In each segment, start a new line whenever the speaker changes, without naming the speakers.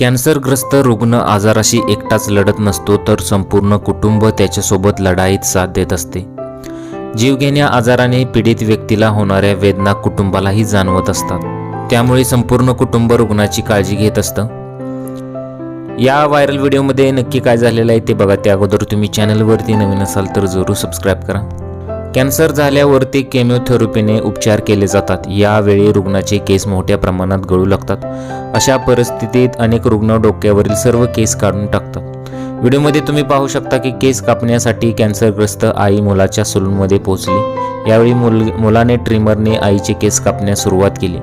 कॅन्सरग्रस्त रुग्ण आजाराशी एकटाच लढत नसतो तर संपूर्ण कुटुंब त्याच्यासोबत लढाईत साथ देत असते. जीवघेण्या आजाराने पीडित व्यक्तीला होणाऱ्या वेदना कुटुंबालाही जाणवत असतात. त्यामुळे संपूर्ण कुटुंब रुग्णाची काळजी घेत असतं. या व्हायरल व्हिडिओमध्ये नक्की काय झालेलं आहे ते बघा. त्या अगोदर तुम्ही चॅनलवरती नवीन असाल तर जरूर सबस्क्राईब करा. कॅन्सर झाल्यावरती केमिओथेरपीने उपचार केले जातात. यावेळी रुग्णाचे केस मोठ्या प्रमाणात गळू लागतात. अशा परिस्थितीत अनेक रुग्ण डोक्यावरील सर्व केस काढून टाकतात. व्हिडिओमध्ये तुम्ही पाहू शकता की केस कापण्यासाठी कॅन्सरग्रस्त आई मुलाच्या सलूनमध्ये पोहोचली. यावेळी मुल मुलाने ट्रिमरने आईचे केस कापण्यास सुरुवात केली.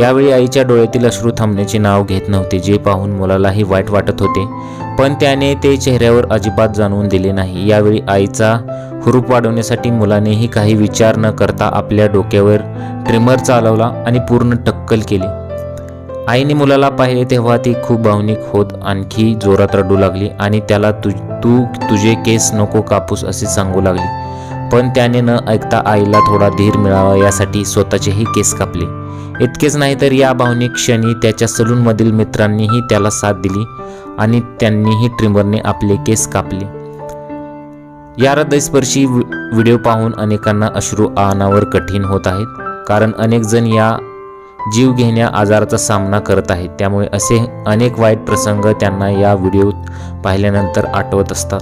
यावेळी आईच्या डोळ्यातील अश्रू थांबण्याचे नाव घेत नव्हते जे पाहून मुलालाही वाईट वाटत होते. पण त्याने ते चेहऱ्यावर अजिबात जाणवून दिले नाही. यावेळी आईचा हुरूप वाढवण्यासाठी मुलानेही काही विचार न करता आपल्या डोक्यावर ट्रिमर चालवला आणि पूर्ण टक्कल केली. आईने मुलाला पाहिले तेव्हा ती खूप भावनिक होत आणखी जोरात रडू लागली आणि त्याला तु तू तुझे केस नको कापूस असे सांगू लागली. पण त्याने न ऐकता आईला थोडा धीर मिळावा यासाठी स्वतःचेही केस कापले. इतकेच नाही तर या भावनिक क्षणी त्याच्या सलूनमधील मित्रांनीही त्याला साथ दिली आणि त्यांनीही ट्रिमरने आपले केस कापले. या हृदयस्पर्शी व्हिडिओ पाहून अनेकांना अश्रू आणावर कठीण होत आहेत. कारण अनेक जण या जीव घेण्या आजाराचा सामना करत आहेत. त्यामुळे असे अनेक वाईट प्रसंग त्यांना या व्हिडिओ पाहिल्यानंतर आठवत असतात.